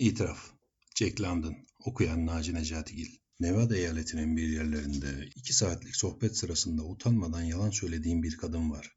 İtiraf. Jack London. Okuyan Naci Necatigil. Nevada eyaletinin bir yerlerinde iki saatlik sohbet sırasında utanmadan yalan söylediğim bir kadın var.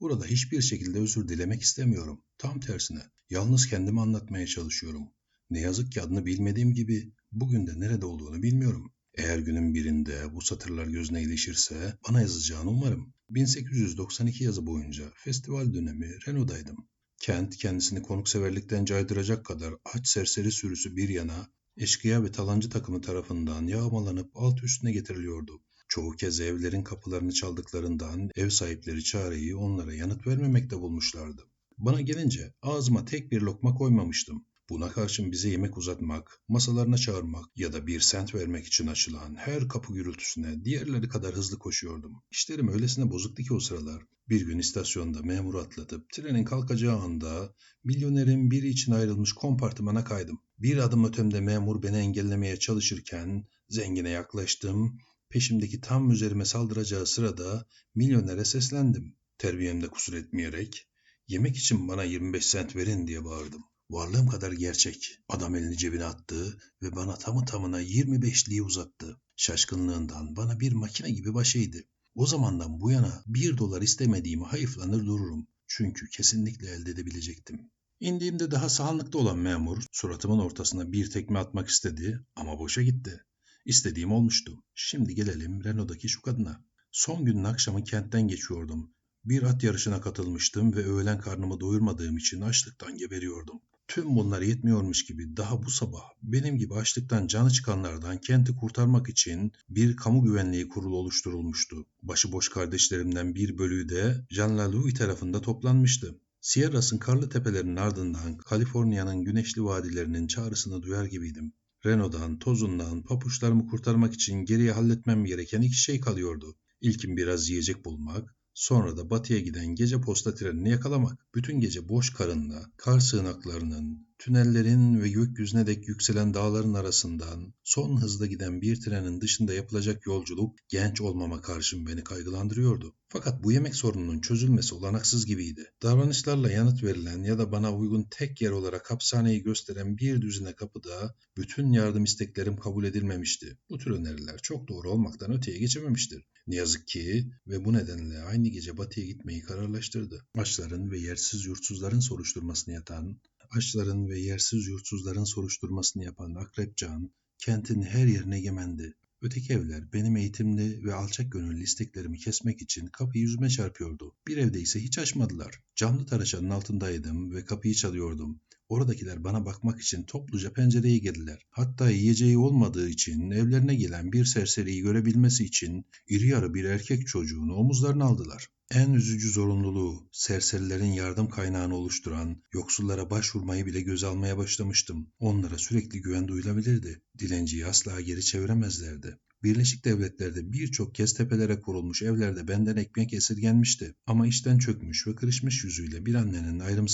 Burada hiçbir şekilde özür dilemek istemiyorum. Tam tersine. Yalnız kendimi anlatmaya çalışıyorum. Ne yazık ki adını bilmediğim gibi bugün de nerede olduğunu bilmiyorum. Eğer günün birinde bu satırlar gözüne ilişirse bana yazacağını umarım. 1892 yazı boyunca festival dönemi Renault'daydım. Kent kendisini konukseverlikten caydıracak kadar aç serseri sürüsü bir yana eşkıya ve talancı takımı tarafından yağmalanıp alt üstüne getiriliyordu. Çoğu kez evlerin kapılarını çaldıklarından ev sahipleri çareyi onlara yanıt vermemekte bulmuşlardı. Bana gelince ağzıma tek bir lokma koymamıştım. Buna karşın bize yemek uzatmak, masalarına çağırmak ya da bir sent vermek için açılan her kapı gürültüsüne diğerleri kadar hızlı koşuyordum. İşlerim öylesine bozuktu ki o sıralar. Bir gün istasyonda memuru atlatıp trenin kalkacağı anda milyonerin biri için ayrılmış kompartımana kaydım. Bir adım ötemde memur beni engellemeye çalışırken zengine yaklaştım. Peşimdeki tam üzerime saldıracağı sırada milyonere seslendim. Terbiyemde kusur etmeyerek yemek için bana 25 sent verin diye bağırdım. Varlığım kadar gerçek. Adam elini cebine attı ve bana tamı tamına 25'liği uzattı. Şaşkınlığından bana bir makine gibi başıydı. O zamandan bu yana bir dolar istemediğimi hayıflanır dururum. Çünkü kesinlikle elde edebilecektim. İndiğimde daha sahanlıkta olan memur suratımın ortasına bir tekme atmak istedi ama boşa gitti. İstediğim olmuştu. Şimdi gelelim Renault'daki şu kadına. Son günün akşamı kentten geçiyordum. Bir at yarışına katılmıştım ve öğlen karnımı doyurmadığım için açlıktan geberiyordum. Tüm bunlar yetmiyormuş gibi daha bu sabah benim gibi açlıktan canı çıkanlardan kenti kurtarmak için bir kamu güvenliği kurulu oluşturulmuştu. Başıboş kardeşlerimden bir bölüğü de Jean Louis tarafında toplanmıştı. Sierras'ın karlı tepelerinin ardından Kaliforniya'nın güneşli vadilerinin çağrısını duyar gibiydim. Renault'dan, tozundan, papuçlarımı kurtarmak için geriye halletmem gereken iki şey kalıyordu. İlkin biraz yiyecek bulmak, Sonra da batıya giden gece posta trenini yakalamak. Bütün gece boş karınla, kar sığınaklarının, tünellerin ve gökyüzüne dek yükselen dağların arasından son hızda giden bir trenin dışında yapılacak yolculuk genç olmama karşın beni kaygılandırıyordu. Fakat bu yemek sorununun çözülmesi olanaksız gibiydi. Davranışlarla yanıt verilen ya da bana uygun tek yer olarak hapishaneyi gösteren bir düzine kapıda bütün yardım isteklerim kabul edilmemişti. Bu tür öneriler çok doğru olmaktan öteye geçememiştir. Ne yazık ki ve bu nedenle aynı gece batıya gitmeyi kararlaştırdı. Açların ve yersiz yurtsuzların soruşturmasını yatan, açların ve yersiz yurtsuzların soruşturmasını yapan Akrep Can, kentin her yerine egemendi. Öteki evler benim eğitimli ve alçak gönüllü isteklerimi kesmek için kapıyı yüzüme çarpıyordu. Bir evde ise hiç açmadılar. Camlı taraşanın altındaydım ve kapıyı çalıyordum. Oradakiler bana bakmak için topluca pencereye geldiler. Hatta yiyeceği olmadığı için evlerine gelen bir serseriyi görebilmesi için iri yarı bir erkek çocuğunu omuzlarına aldılar. En üzücü zorunluluğu serserilerin yardım kaynağını oluşturan yoksullara başvurmayı bile göz almaya başlamıştım. Onlara sürekli güven duyulabilirdi. Dilenciyi asla geri çeviremezlerdi. Birleşik Devletler'de birçok kez tepelere kurulmuş evlerde benden ekmek esirgenmişti. Ama işten çökmüş ve kırışmış yüzüyle bir annenin ayrım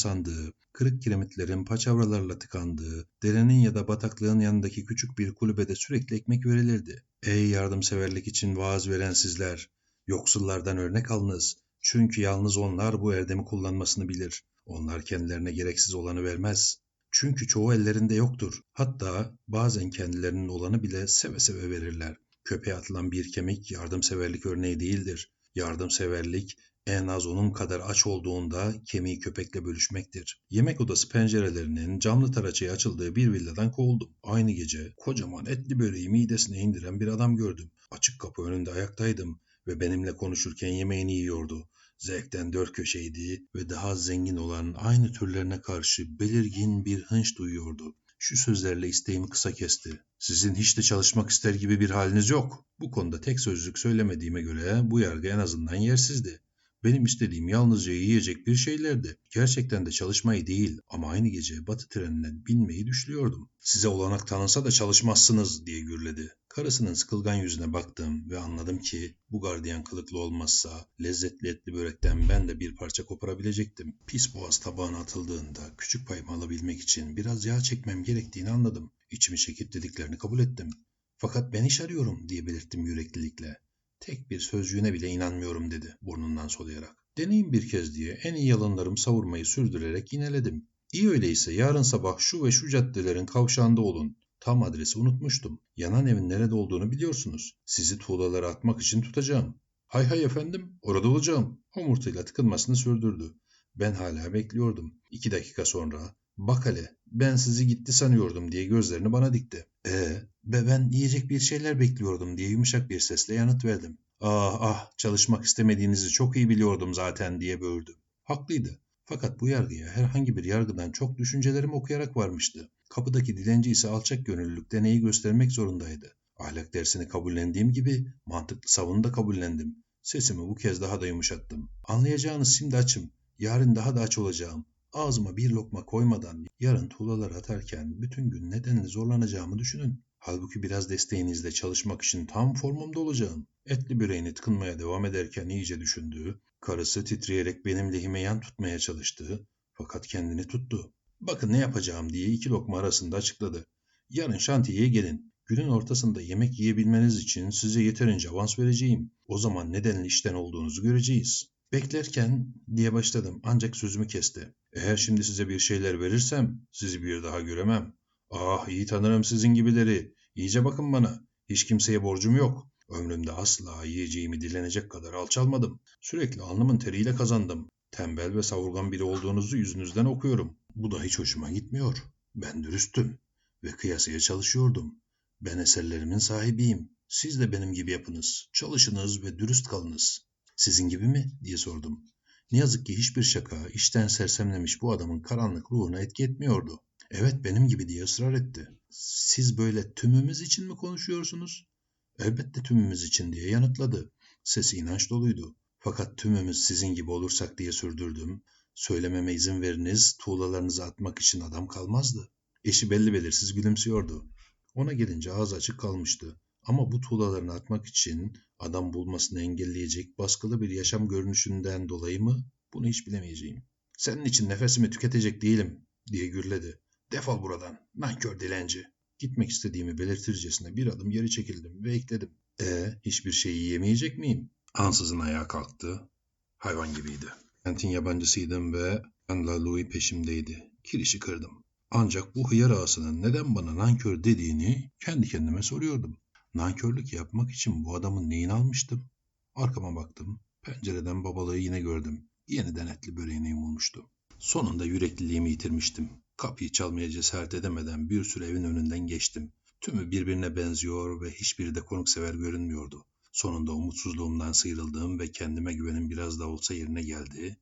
kırık kiremitlerin paçavralarla tıkandığı, derenin ya da bataklığın yanındaki küçük bir kulübede sürekli ekmek verilirdi. Ey yardımseverlik için vaaz veren sizler! Yoksullardan örnek alınız. Çünkü yalnız onlar bu erdemi kullanmasını bilir. Onlar kendilerine gereksiz olanı vermez. Çünkü çoğu ellerinde yoktur. Hatta bazen kendilerinin olanı bile seve seve verirler. Köpeğe atılan bir kemik yardımseverlik örneği değildir. Yardımseverlik en az onun kadar aç olduğunda kemiği köpekle bölüşmektir. Yemek odası pencerelerinin camlı taraçaya açıldığı bir villadan kovuldum. Aynı gece kocaman etli böreği midesine indiren bir adam gördüm. Açık kapı önünde ayaktaydım ve benimle konuşurken yemeğini yiyordu. Zevkten dört köşeydi ve daha zengin olan aynı türlerine karşı belirgin bir hınç duyuyordu. Şu sözlerle isteğimi kısa kesti. Sizin hiç de çalışmak ister gibi bir haliniz yok. Bu konuda tek sözlük söylemediğime göre bu yargı en azından yersizdi. Benim istediğim yalnızca yiyecek bir şeylerdi. Gerçekten de çalışmayı değil ama aynı gece batı trenine binmeyi düşünüyordum. Size olanak tanınsa da çalışmazsınız diye gürledi. Karısının sıkılgan yüzüne baktım ve anladım ki bu gardiyan kılıklı olmazsa lezzetli etli börekten ben de bir parça koparabilecektim. Pis boğaz tabağına atıldığında küçük payımı alabilmek için biraz yağ çekmem gerektiğini anladım. İçimi çekip dediklerini kabul ettim. Fakat ben iş arıyorum diye belirttim yüreklilikle. Tek bir sözcüğüne bile inanmıyorum dedi burnundan soluyarak. Deneyim bir kez diye en iyi yalanlarımı savurmayı sürdürerek yineledim. İyi öyleyse yarın sabah şu ve şu caddelerin kavşağında olun. Tam adresi unutmuştum. Yanan evin nerede olduğunu biliyorsunuz. Sizi tuğlalara atmak için tutacağım. Hay hay efendim, orada olacağım. Homurtuyla tıkınmasını sürdürdü. Ben hala bekliyordum. İki dakika sonra, bak hele, ben sizi gitti sanıyordum diye gözlerini bana dikti. E, be ben yiyecek bir şeyler bekliyordum diye yumuşak bir sesle yanıt verdim. Ah ah, çalışmak istemediğinizi çok iyi biliyordum zaten diye böğürdü. Haklıydı. Fakat bu yargıya herhangi bir yargıdan çok düşüncelerimi okuyarak varmıştı. Kapıdaki dilenci ise alçak gönüllülük deneyi göstermek zorundaydı. Ahlak dersini kabullendiğim gibi mantıklı savunu da kabullendim. Sesimi bu kez daha da yumuşattım. Anlayacağınız şimdi açım. Yarın daha da aç olacağım. Ağzıma bir lokma koymadan yarın tuğlalar atarken bütün gün nedenle zorlanacağımı düşünün. Halbuki biraz desteğinizle çalışmak için tam formumda olacağım. Etli böreğini tıkınmaya devam ederken iyice düşündü. Karısı titreyerek benim lehime yan tutmaya çalıştı. Fakat kendini tuttu. Bakın ne yapacağım diye iki lokma arasında açıkladı. Yarın şantiyeye gelin. Günün ortasında yemek yiyebilmeniz için size yeterince avans vereceğim. O zaman nedenli işten olduğunuzu göreceğiz. Beklerken diye başladım ancak sözümü kesti. Eğer şimdi size bir şeyler verirsem sizi bir daha göremem. Ah iyi tanırım sizin gibileri. İyice bakın bana. Hiç kimseye borcum yok. Ömrümde asla yiyeceğimi dilenecek kadar alçalmadım. Sürekli alnımın teriyle kazandım. Tembel ve savurgan biri olduğunuzu yüzünüzden okuyorum. Bu da hiç hoşuma gitmiyor. Ben dürüstüm ve kıyasıya çalışıyordum. Ben eserlerimin sahibiyim. Siz de benim gibi yapınız. Çalışınız ve dürüst kalınız. Sizin gibi mi? diye sordum. Ne yazık ki hiçbir şaka işten sersemlemiş bu adamın karanlık ruhuna etki etmiyordu. Evet benim gibi diye ısrar etti. Siz böyle tümümüz için mi konuşuyorsunuz? Elbette tümümüz için diye yanıtladı. Sesi inanç doluydu. Fakat tümümüz sizin gibi olursak diye sürdürdüm. Söylememe izin veriniz, tuğlalarınızı atmak için adam kalmazdı. Eşi belli belirsiz gülümsüyordu. Ona gelince ağzı açık kalmıştı. Ama bu tuğlalarını atmak için adam bulmasını engelleyecek baskılı bir yaşam görünüşünden dolayı mı? Bunu hiç bilemeyeceğim. Senin için nefesimi tüketecek değilim diye gürledi. Defol buradan, nankör dilenci. Gitmek istediğimi belirtircesine bir adım geri çekildim ve ekledim. E hiçbir şey yiyemeyecek miyim? Ansızın ayağa kalktı. Hayvan gibiydi. Kentin yabancısıydım ve Anla Louis peşimdeydi. Kirişi kırdım. Ancak bu hıyar ağasının neden bana nankör dediğini kendi kendime soruyordum. Nankörlük yapmak için bu adamın neyini almıştım? Arkama baktım. Pencereden babalığı yine gördüm. Yeniden etli böreğine yumulmuştu. Sonunda yürekliliğimi yitirmiştim. Kapıyı çalmaya cesaret edemeden bir süre evin önünden geçtim. Tümü birbirine benziyor ve hiçbiri de konuksever görünmüyordu. Sonunda umutsuzluğumdan sıyrıldığım ve kendime güvenim biraz da olsa yerine geldi.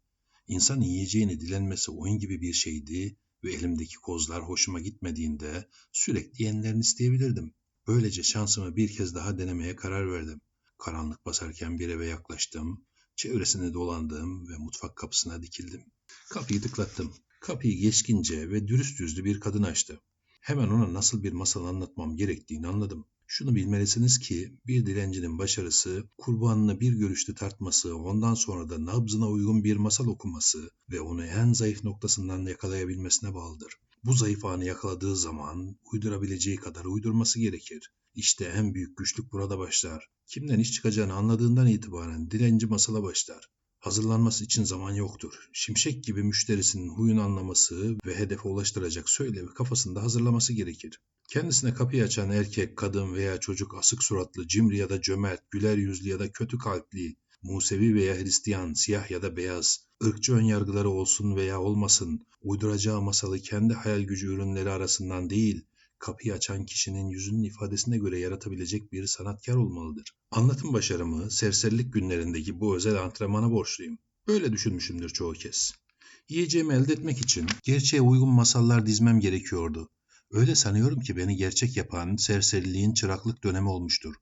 İnsan yiyeceğini dilenmesi oyun gibi bir şeydi ve elimdeki kozlar hoşuma gitmediğinde sürekli yenilerini isteyebilirdim. Böylece şansımı bir kez daha denemeye karar verdim. Karanlık basarken bir eve yaklaştım. Çevresini dolandım ve mutfak kapısına dikildim. Kapıyı tıklattım. Kapıyı geçkince ve dürüst yüzlü bir kadın açtı. Hemen ona nasıl bir masal anlatmam gerektiğini anladım. Şunu bilmelisiniz ki bir dilencinin başarısı kurbanını bir görüşte tartması, ondan sonra da nabzına uygun bir masal okuması ve onu en zayıf noktasından yakalayabilmesine bağlıdır. Bu zayıf anı yakaladığı zaman uydurabileceği kadar uydurması gerekir. İşte en büyük güçlük burada başlar. Kimden iş çıkacağını anladığından itibaren dilenci masala başlar. Hazırlanması için zaman yoktur. Şimşek gibi müşterisinin huyunu anlaması ve hedefe ulaştıracak söylevi kafasında hazırlaması gerekir. Kendisine kapıyı açan erkek, kadın veya çocuk asık suratlı, cimri ya da cömert, güler yüzlü ya da kötü kalpli, Musevi veya Hristiyan, siyah ya da beyaz, ırkçı önyargıları olsun veya olmasın, uyduracağı masalı kendi hayal gücü ürünleri arasından değil, kapıyı açan kişinin yüzünün ifadesine göre yaratabilecek bir sanatkar olmalıdır. Anlatım başarımı serserilik günlerindeki bu özel antrenmana borçluyum. Böyle düşünmüşümdür çoğu kez. Yiyeceğimi elde etmek için gerçeğe uygun masallar dizmem gerekiyordu. Öyle sanıyorum ki beni gerçek yapan serseriliğin çıraklık dönemi olmuştur.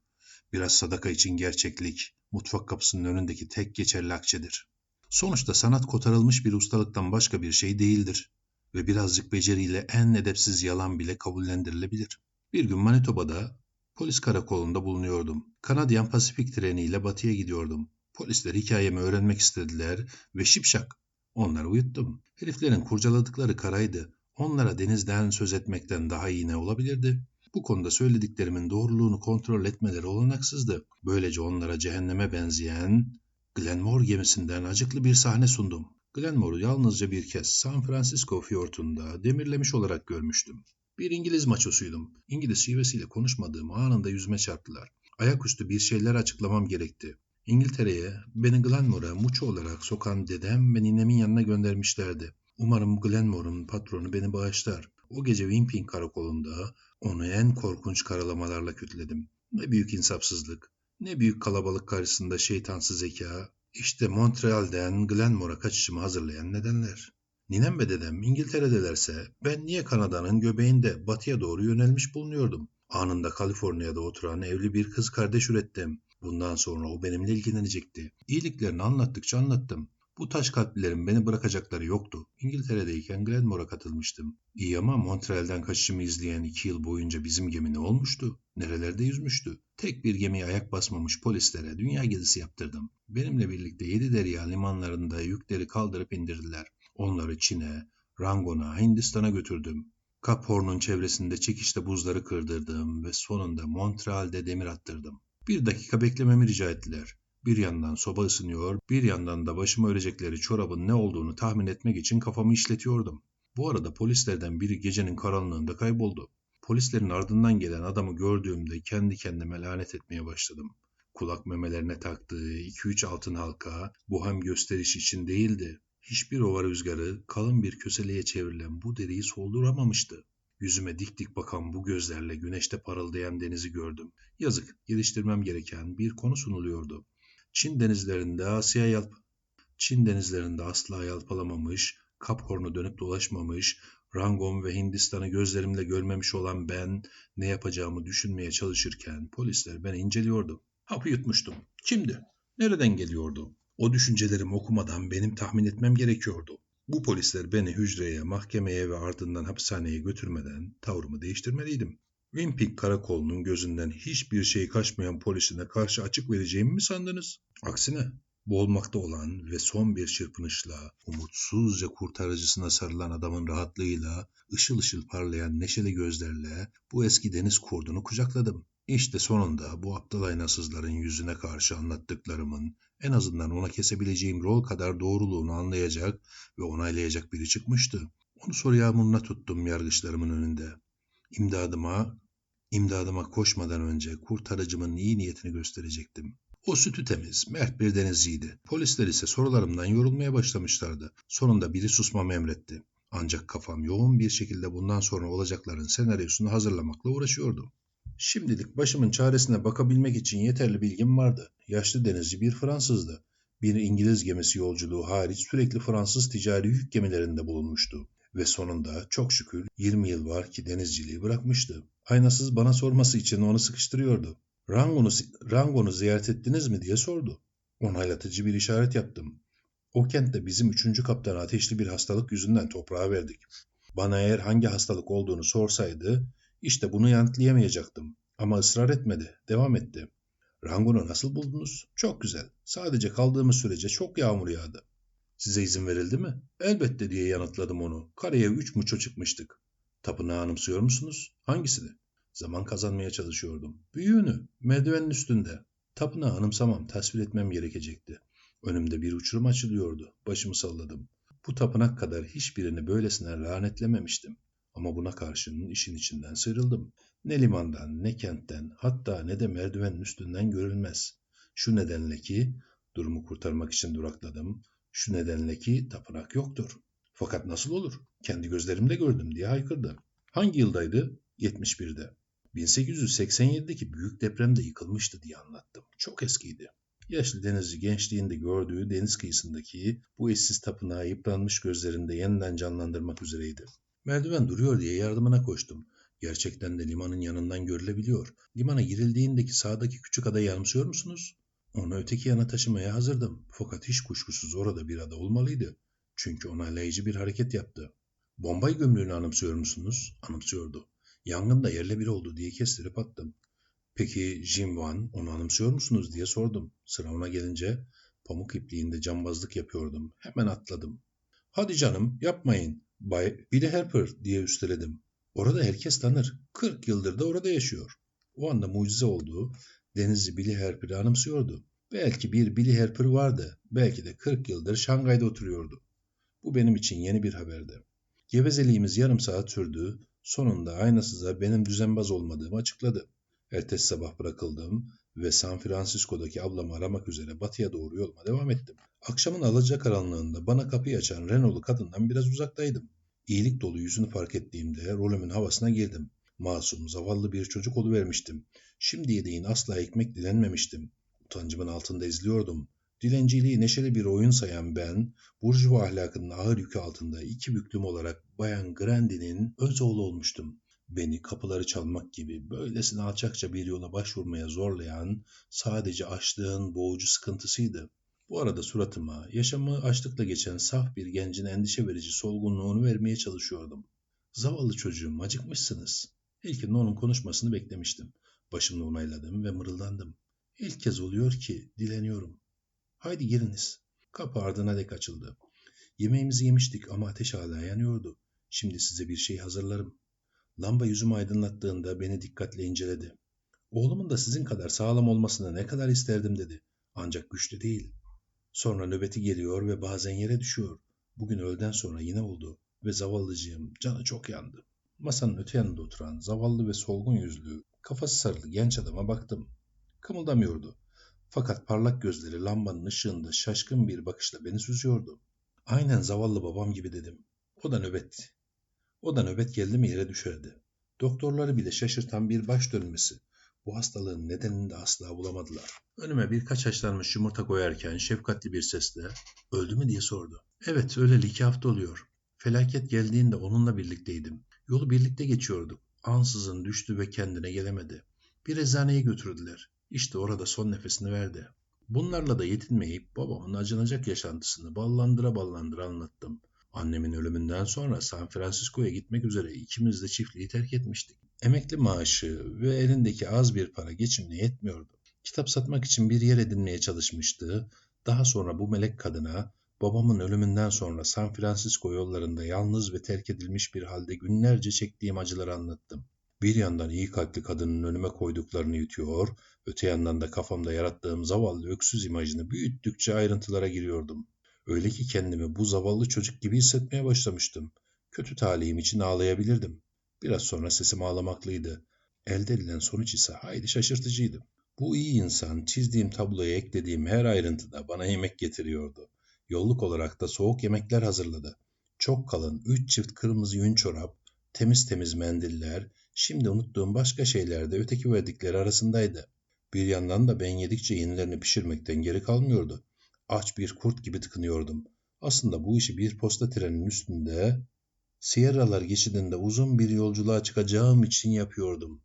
Biraz sadaka için gerçeklik, mutfak kapısının önündeki tek geçerli akçedir. Sonuçta sanat kotarılmış bir ustalıktan başka bir şey değildir ve birazcık beceriyle en edepsiz yalan bile kabullendirilebilir. Bir gün Manitoba'da polis karakolunda bulunuyordum. Kanadyan Pasifik treniyle batıya gidiyordum. Polisler hikayemi öğrenmek istediler ve şipşak. Onları uyuttum. Heriflerin kurcaladıkları karaydı. Onlara denizden söz etmekten daha iyi ne olabilirdi? Bu konuda söylediklerimin doğruluğunu kontrol etmeleri olanaksızdı. Böylece onlara cehenneme benzeyen Glenmore gemisinden acıklı bir sahne sundum. Glenmore'u yalnızca bir kez San Francisco fiyortunda demirlemiş olarak görmüştüm. Bir İngiliz maçosuydum. İngiliz şivesiyle konuşmadığım anında yüzüme çarptılar. Ayaküstü bir şeyler açıklamam gerekti. İngiltere'ye beni Glenmore'a muço olarak sokan dedem ve ninemin yanına göndermişlerdi. Umarım Glenmore'un patronu beni bağışlar. O gece Wimping karakolunda onu en korkunç karalamalarla kötüledim. Ne büyük insafsızlık, ne büyük kalabalık karşısında şeytansı zeka. İşte Montreal'den Glenmore'a kaçışımı hazırlayan nedenler. Ninem ve dedem İngiltere'delerse ben niye Kanada'nın göbeğinde batıya doğru yönelmiş bulunuyordum. Anında Kaliforniya'da oturan evli bir kız kardeş ürettim. Bundan sonra o benimle ilgilenecekti. İyiliklerini anlattıkça anlattım. Bu taş kalplilerin beni bırakacakları yoktu. İngiltere'deyken Glenmore'a katılmıştım. İyi ama Montreal'den kaçışımı izleyen iki yıl boyunca bizim gemi ne olmuştu? Nerelerde yüzmüştü? Tek bir gemiye ayak basmamış polislere dünya gezisi yaptırdım. Benimle birlikte yedi derya limanlarında yükleri kaldırıp indirdiler. Onları Çin'e, Rangon'a, Hindistan'a götürdüm. Kap Horn'un çevresinde çekişte buzları kırdırdım ve sonunda Montreal'de demir attırdım. Bir dakika beklememi rica ettiler. Bir yandan soba ısınıyor, bir yandan da başıma örecekleri çorabın ne olduğunu tahmin etmek için kafamı işletiyordum. Bu arada polislerden biri gecenin karanlığında kayboldu. Polislerin ardından gelen adamı gördüğümde kendi kendime lanet etmeye başladım. Kulak memelerine taktığı 2-3 altın halka bu hem gösteriş için değildi. Hiçbir ova rüzgarı kalın bir köseleye çevrilen bu deriyi solduramamıştı. Yüzüme dik dik bakan bu gözlerle güneşte parıldayan denizi gördüm. Yazık, geliştirmem gereken bir konu sunuluyordu. Çin denizlerinde Asya yalp Çin denizlerinde asla yalpalamamış, Kap Horn'u dönüp dolaşmamış, Rangon ve Hindistan'ı gözlerimle görmemiş olan ben ne yapacağımı düşünmeye çalışırken polisler beni inceliyordu. Hapı yutmuştum. Kimdi? Nereden geliyordu? O düşüncelerimi okumadan benim tahmin etmem gerekiyordu. Bu polisler beni hücreye, mahkemeye ve ardından hapishaneye götürmeden tavrımı değiştirmeliydim. Wimping karakolunun gözünden hiçbir şey kaçmayan polisine karşı açık vereceğimi mi sandınız? Aksine boğulmakta olan ve son bir çırpınışla umutsuzca kurtarıcısına sarılan adamın rahatlığıyla ışıl ışıl parlayan neşeli gözlerle bu eski deniz kurdunu kucakladım. İşte sonunda bu aptal aynasızların yüzüne karşı anlattıklarımın en azından ona kesebileceğim rol kadar doğruluğunu anlayacak ve onaylayacak biri çıkmıştı. Onu soru yağmuruna tuttum yargıçlarımın önünde. İmdadıma, imdadıma koşmadan önce kurtarıcımın iyi niyetini gösterecektim. O sütü temiz, mert bir denizciydi. Polisler ise sorularımdan yorulmaya başlamışlardı. Sonunda biri susmamı emretti. Ancak kafam yoğun bir şekilde bundan sonra olacakların senaryosunu hazırlamakla uğraşıyordu. Şimdilik başımın çaresine bakabilmek için yeterli bilgim vardı. Yaşlı denizci bir Fransızdı. Bir İngiliz gemisi yolculuğu hariç sürekli Fransız ticari yük gemilerinde bulunmuştu. Ve sonunda çok şükür 20 yıl var ki denizciliği bırakmıştı. Aynasız bana sorması için onu sıkıştırıyordu. Rangon'u, Rangon'u ziyaret ettiniz mi diye sordu. Onaylatıcı bir işaret yaptım. O kentte bizim üçüncü kaptanı ateşli bir hastalık yüzünden toprağa verdik. Bana eğer hangi hastalık olduğunu sorsaydı işte bunu yanıtlayamayacaktım. Ama ısrar etmedi, devam etti. Rangon'u nasıl buldunuz? Çok güzel. Sadece kaldığımız sürece çok yağmur yağdı. Size izin verildi mi? Elbette diye yanıtladım onu. Kareye üç muço çıkmıştık. Tapınağı anımsıyor musunuz? Hangisini? Zaman kazanmaya çalışıyordum. Büyüğünü, merdivenin üstünde. Tapınağı anımsamam, tasvir etmem gerekecekti. Önümde bir uçurum açılıyordu. Başımı salladım. Bu tapınak kadar hiçbirini böylesine lanetlememiştim. Ama buna karşın işin içinden sıyrıldım. Ne limandan, ne kentten, hatta ne de merdivenin üstünden görülmez. Şu nedenle ki, durumu kurtarmak için durakladım. Şu nedenle ki tapınak yoktur. Fakat nasıl olur? Kendi gözlerimle gördüm diye haykırdı. Hangi yıldaydı? 71'de. 1887'deki büyük depremde yıkılmıştı diye anlattım. Çok eskiydi. Yaşlı denizci gençliğinde gördüğü deniz kıyısındaki bu eşsiz tapınağı yıpranmış gözlerinde yeniden canlandırmak üzereydi. Merdiven duruyor diye yardımına koştum. Gerçekten de limanın yanından görülebiliyor. Limana girildiğindeki sağdaki küçük adayı anımsıyor musunuz? Onu öteki yana taşımaya hazırdım. Fakat hiç kuşkusuz orada bir ada olmalıydı. Çünkü onaylayıcı bir hareket yaptı. Bombay gömleğini anımsıyor musunuz? Anımsıyordu. Yangında yerle bir oldu diye kestirip attım. Peki Jim Van onu anımsıyor musunuz diye sordum. Sıra ona gelince pamuk ipliğinde cambazlık yapıyordum. Hemen atladım. Hadi canım yapmayın. Bay Billy Harper diye üsteledim. Orada herkes tanır. 40 yıldır da orada yaşıyor. O anda mucize olduğu denizci Billy Harper'ı anımsıyordu. Belki bir Billy Harper vardı. Belki de 40 yıldır Şangay'da oturuyordu. Bu benim için yeni bir haberdi. Gevezeliğimiz yarım saat sürdü. Sonunda aynasıza benim düzenbaz olmadığımı açıkladı. Ertesi sabah bırakıldım ve San Francisco'daki ablamı aramak üzere batıya doğru yoluma devam ettim. Akşamın alacakaranlığında bana kapıyı açan Renault'lu kadından biraz uzaktaydım. İyilik dolu yüzünü fark ettiğimde rolümün havasına girdim. Masum, zavallı bir çocuk oluvermiştim. Şimdiye değin asla ekmek dilenmemiştim. Utancımın altında izliyordum. Dilenciliği neşeli bir oyun sayan ben, burjuva ahlakının ağır yükü altında iki büklüm olarak Bayan Grandy'nin öz oğlu olmuştum. Beni kapıları çalmak gibi böylesine alçakça bir yola başvurmaya zorlayan sadece açlığın boğucu sıkıntısıydı. Bu arada suratıma yaşamı açlıkla geçen saf bir gencin endişe verici solgunluğunu vermeye çalışıyordum. Zavallı çocuğum acıkmışsınız. İlkin onun konuşmasını beklemiştim. Başımla onayladım ve mırıldandım. İlk kez oluyor ki dileniyorum. Haydi giriniz. Kapı ardına dek açıldı. Yemeğimizi yemiştik ama ateş hala yanıyordu. Şimdi size bir şey hazırlarım. Lamba yüzümü aydınlattığında beni dikkatle inceledi. Oğlumun da sizin kadar sağlam olmasını ne kadar isterdim dedi. Ancak güçlü değil. Sonra nöbeti geliyor ve bazen yere düşüyor. Bugün öğleden sonra yine oldu ve zavallıcığım canı çok yandı. Masanın öte yanında oturan zavallı ve solgun yüzlü, kafası sarılı genç adama baktım. Kımıldamıyordu. Fakat parlak gözleri lambanın ışığında şaşkın bir bakışla beni süzüyordu. Aynen zavallı babam gibi dedim. O da nöbet. O da nöbet geldi mi yere düşerdi. Doktorları bile şaşırtan bir baş dönmesi. Bu hastalığın nedenini de asla bulamadılar. Önüme birkaç haşlanmış yumurta koyarken şefkatli bir sesle öldü mü diye sordu. Evet öyle iki hafta oluyor. Felaket geldiğinde onunla birlikteydim. Yolu birlikte geçiyorduk. Ansızın düştü ve kendine gelemedi. Bir eczaneye götürdüler. İşte orada son nefesini verdi. Bunlarla da yetinmeyip babamın acınacak yaşantısını ballandıra ballandıra anlattım. Annemin ölümünden sonra San Francisco'ya gitmek üzere ikimiz de çiftliği terk etmiştik. Emekli maaşı ve elindeki az bir para geçimine yetmiyordu. Kitap satmak için bir yer edinmeye çalışmıştı. Daha sonra bu melek kadına babamın ölümünden sonra San Francisco yollarında yalnız ve terk edilmiş bir halde günlerce çektiğim acıları anlattım. Bir yandan iyi kalpli kadının önüme koyduklarını yutuyor, öte yandan da kafamda yarattığım zavallı öksüz imajını büyüttükçe ayrıntılara giriyordum. Öyle ki kendimi bu zavallı çocuk gibi hissetmeye başlamıştım. Kötü talihim için ağlayabilirdim. Biraz sonra sesim ağlamaklıydı. Elde edilen sonuç ise hayli şaşırtıcıydı. Bu iyi insan çizdiğim tabloya eklediğim her ayrıntıda bana yemek getiriyordu. Yolluk olarak da soğuk yemekler hazırladı. Çok kalın üç çift kırmızı yün çorap, temiz temiz mendiller, şimdi unuttuğum başka şeyler de öteki verdikleri arasındaydı. Bir yandan da ben yedikçe yenilerini pişirmekten geri kalmıyordu. Aç bir kurt gibi tıkınıyordum. Aslında bu işi bir posta treninin üstünde, Sierralar geçidinde uzun bir yolculuğa çıkacağım için yapıyordum.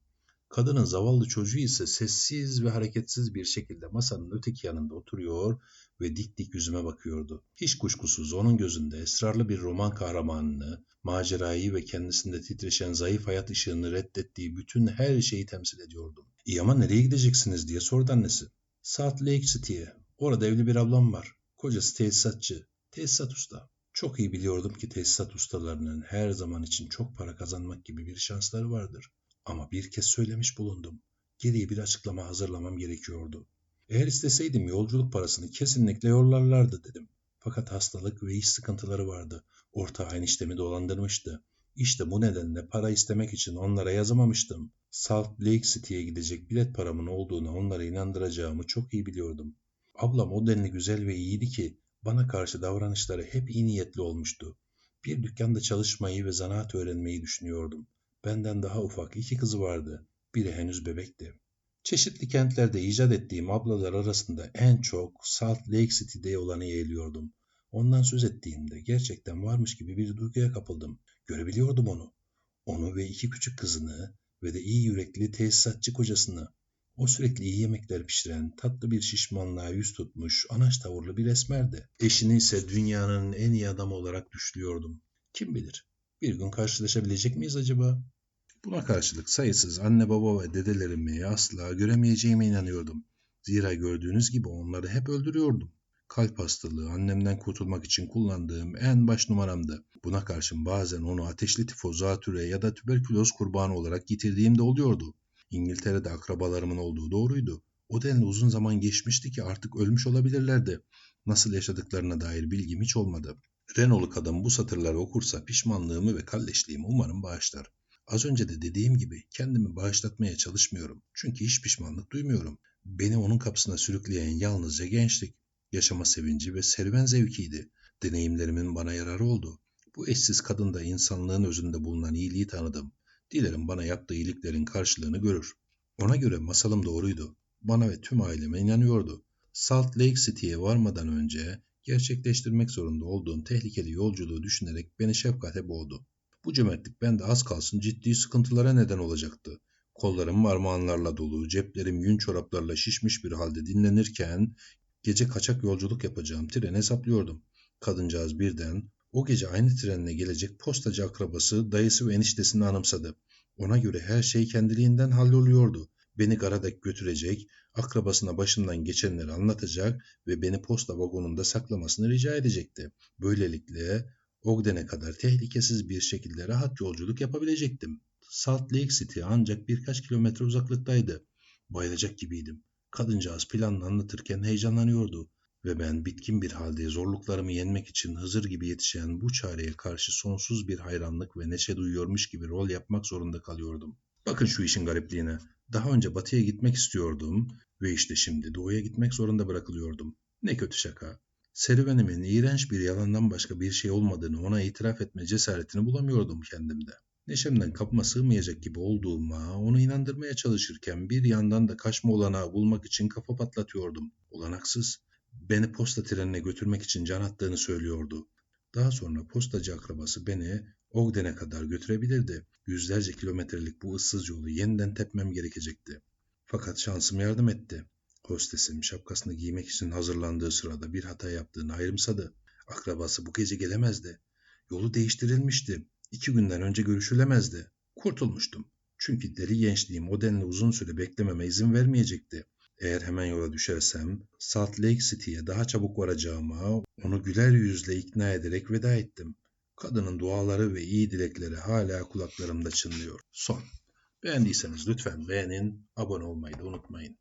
Kadının zavallı çocuğu ise sessiz ve hareketsiz bir şekilde masanın öteki yanında oturuyor ve dik dik yüzüme bakıyordu. Hiç kuşkusuz onun gözünde esrarlı bir roman kahramanını, macerayı ve kendisinde titreşen zayıf hayat ışığını reddettiği bütün her şeyi temsil ediyordum. İyi ama nereye gideceksiniz diye sordu annesi. Salt Lake City'ye. Orada evli bir ablam var. Kocası tesisatçı. Tesisat usta. Çok iyi biliyordum ki tesisat ustalarının her zaman için çok para kazanmak gibi bir şansları vardır. Ama bir kez söylemiş bulundum. Geriye bir açıklama hazırlamam gerekiyordu. Eğer isteseydim yolculuk parasını kesinlikle yollarlardı dedim. Fakat hastalık ve iş sıkıntıları vardı. Orta eniştemi dolandırmıştı. İşte bu nedenle para istemek için onlara yazamamıştım. Salt Lake City'ye gidecek bilet paramın olduğunu onlara inandıracağımı çok iyi biliyordum. Ablam o denli güzel ve iyiydi ki bana karşı davranışları hep iyi niyetli olmuştu. Bir dükkanda çalışmayı ve zanaat öğrenmeyi düşünüyordum. Benden daha ufak iki kızı vardı. Biri henüz bebekti. Çeşitli kentlerde icat ettiğim ablalar arasında en çok Salt Lake City'de olanı yeğliyordum. Ondan söz ettiğimde gerçekten varmış gibi bir duyguya kapıldım. Görebiliyordum onu. Onu ve iki küçük kızını ve de iyi yürekli tesisatçı kocasını. O sürekli iyi yemekler pişiren, tatlı bir şişmanlığa yüz tutmuş, anaç tavırlı bir esmerdi. Eşini ise dünyanın en iyi adamı olarak düşlüyordum. Kim bilir, bir gün karşılaşabilecek miyiz acaba? Buna karşılık sayısız anne baba ve dedelerimi asla göremeyeceğime inanıyordum. Zira gördüğünüz gibi onları hep öldürüyordum. Kalp hastalığı annemden kurtulmak için kullandığım en baş numaramdı. Buna karşın bazen onu ateşli tifo, zatüre ya da tüberküloz kurbanı olarak yitirdiğim de oluyordu. İngiltere'de akrabalarımın olduğu doğruydu. O denli uzun zaman geçmişti ki artık ölmüş olabilirlerdi. Nasıl yaşadıklarına dair bilgim hiç olmadı. Renolu kadın bu satırları okursa pişmanlığımı ve kalleşliğimi umarım bağışlar. Az önce de dediğim gibi kendimi bağışlatmaya çalışmıyorum. Çünkü hiç pişmanlık duymuyorum. Beni onun kapısına sürükleyen yalnızca gençlik, yaşama sevinci ve serüven zevkiydi. Deneyimlerimin bana yararı oldu. Bu eşsiz kadında insanlığın özünde bulunan iyiliği tanıdım. Dilerim bana yaptığı iyiliklerin karşılığını görür. Ona göre masalım doğruydu. Bana ve tüm aileme inanıyordu. Salt Lake City'ye varmadan önce gerçekleştirmek zorunda olduğum tehlikeli yolculuğu düşünerek beni şefkate boğdu. Bu cömertlik bende az kalsın ciddi sıkıntılara neden olacaktı. Kollarım armağanlarla dolu, ceplerim yün çoraplarla şişmiş bir halde dinlenirken gece kaçak yolculuk yapacağım treni hesaplıyordum. Kadıncağız birden o gece aynı trenle gelecek postacı akrabası, dayısı ve eniştesini anımsadı. Ona göre her şey kendiliğinden halloluyordu. Beni Garadek götürecek, akrabasına başından geçenleri anlatacak ve beni posta vagonunda saklamasını rica edecekti. Böylelikle Ogden'e kadar tehlikesiz bir şekilde rahat yolculuk yapabilecektim. Salt Lake City ancak birkaç kilometre uzaklıktaydı. Bayılacak gibiydim. Kadıncağız planını anlatırken heyecanlanıyordu ve ben bitkin bir halde zorluklarımı yenmek için Hızır gibi yetişen bu çareye karşı sonsuz bir hayranlık ve neşe duyuyormuş gibi rol yapmak zorunda kalıyordum. Bakın şu işin garipliğine. Daha önce batıya gitmek istiyordum ve işte şimdi doğuya gitmek zorunda bırakılıyordum. Ne kötü şaka. Serüvenimin iğrenç bir yalandan başka bir şey olmadığını ona itiraf etme cesaretini bulamıyordum kendimde. Neşemden kapıma sığmayacak gibi olduğuma, onu inandırmaya çalışırken bir yandan da kaçma olanağı bulmak için kafa patlatıyordum. Olanaksız. Beni posta trenine götürmek için can attığını söylüyordu. Daha sonra postacı akrabası beni Ogden'e kadar götürebilirdi. Yüzlerce kilometrelik bu ıssız yolu yeniden tepmem gerekecekti. Fakat şansım yardım etti. Hostesim şapkasını giymek için hazırlandığı sırada bir hata yaptığını ayrımsadı. Akrabası bu gece gelemezdi. Yolu değiştirilmişti. İki günden önce görüşülemezdi. Kurtulmuştum. Çünkü deli gençliğim o denli uzun süre beklememe izin vermeyecekti. Eğer hemen yola düşersem Salt Lake City'ye daha çabuk varacağıma onu güler yüzle ikna ederek veda ettim. Kadının duaları ve iyi dilekleri hala kulaklarımda çınlıyor. Son. Beğendiyseniz lütfen beğenin, abone olmayı da unutmayın.